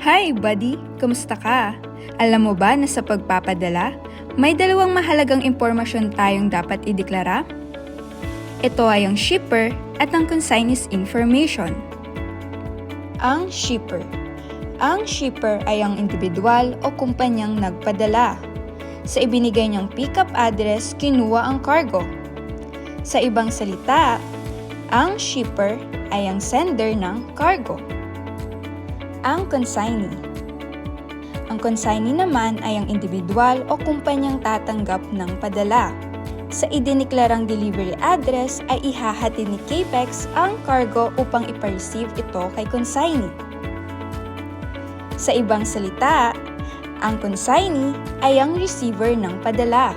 Hi, buddy! Kumusta ka? Alam mo ba na sa pagpapadala, may dalawang mahalagang impormasyon tayong dapat ideklara? Ito ay ang shipper at ang consignee's information. Ang shipper. Ang shipper ay ang individual o kumpanyang nagpadala. Sa ibinigay niyang pickup address, kinuha ang cargo. Sa ibang salita, ang shipper ay ang sender ng cargo. Ang consignee. Ang consignee naman ay ang individual o kumpanyang tatanggap ng padala. Sa idiniklarang delivery address ay ihahatid ni Capex ang cargo upang ipa-receive ito kay consignee. Sa ibang salita, ang consignee ay ang receiver ng padala.